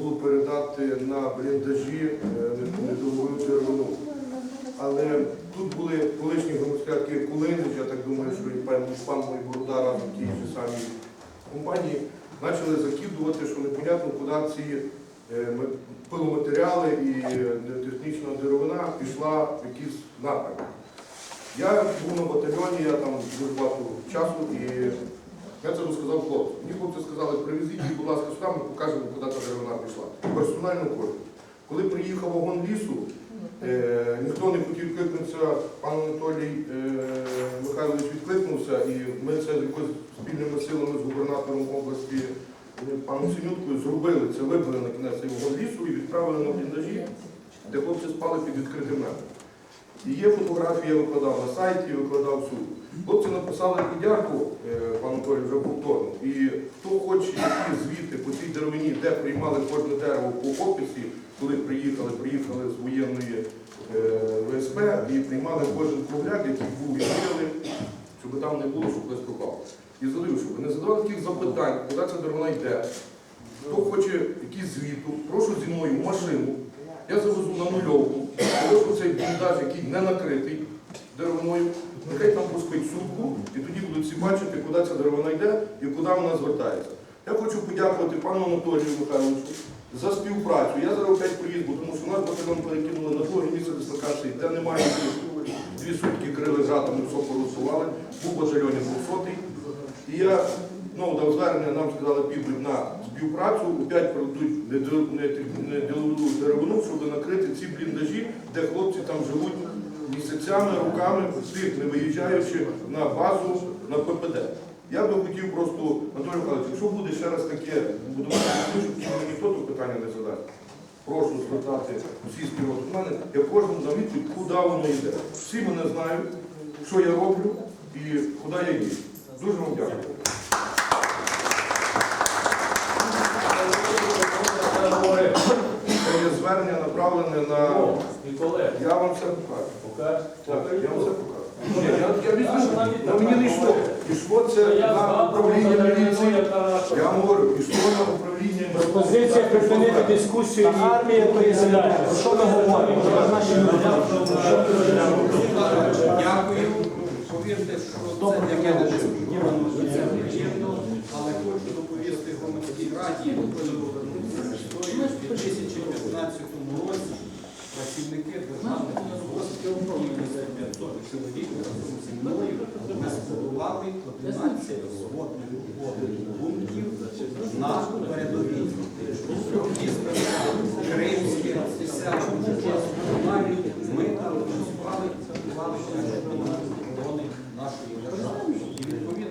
було передати на бліндажі е, недолгову деревину. Але тут були колишні громадські Кулинич, я так думаю, що і пан, пан мой Борода разом в тій же самій компанії почали закидувати, що непонятно, куди ці е, пиломатеріали і е, технічна деревина пішла в якийсь напрямок. Я був на батальйоні, я там дуже багато часу і я це розказав хлопцям. Мені хлопці сказали, привезіть їх, будь ласка, сюди, ми покажемо, куди та деревина пішла. Персонально. Коли приїхав вагон лісу, е, ніхто не хотів кликнутися, пан Анатолій е, Михайлович відкликнувся, і ми це якось спільними силами з губернатором області е, паном Синюткою зробили це, вибили на кінець його лісу і відправили на бліндажі, де хлопці спали під відкритим небом. І є фотографії, я викладав на сайті, викладав всюди. Хлопці написали подяку е, пану Толі вже повторно. І хто хоче які звіти по цій деревині, де приймали кожне дерево по описі, коли приїхали, приїхали з воєнної е, ВСП і приймали кожен кругляк, який був вірили, щоб там не було, щоб хтось пропав. І задаю, щоб не задавали таких запитань, куди ця деревина йде. Хто хоче якийсь звіту, прошу зі мною машину. Я завезу на нульовку, завезу який не накритий деревиною, нехай там поспить сутку, і тоді будуть всі бачити, куди ця деревина йде і куди вона звертається. Я хочу подякувати пану Анатолію Михайловичу за співпрацю. Я зараз опять приїду, тому що нас батальйон перекинули на друге місце дислокації, де немає дві сутки крили жатом, все порусували, був батальйоні 200 І я ну, дав звернення, нам сказали, підуть на співпрацю, опять проведуть не- деревину, щоб накрити ці бліндажі, де хлопці там живуть місяцями, роками, тих не виїжджаючи на базу на ППД. Я би хотів просто, Анатолій Михайлович, якщо буде ще раз таке будувати, щоб ніхто тут питання не задасть. Прошу звертати всі співати мене, я кожному дам куди воно йде. Всі мене знають, що я роблю і куди я їду. Дуже вам дякую. Це є звернення направлене на. Я вам все покажу. покаж. Так, я вам все покажу. Ні, я, візьму, на мені не йшло. Пішло це на управління міліції. Я вам говорю, пішло на управління Пропозиція припинити дискусію. Армія переселяє. Про що ми говоримо? Про наші люди. Дякую. Повірте, що це мене несподівано, Ми оформлюємо заявлення зовсім чоловіка разом зі мною. Ми збудували 11 згодних угодних пунктів на передовій. Кримські, 10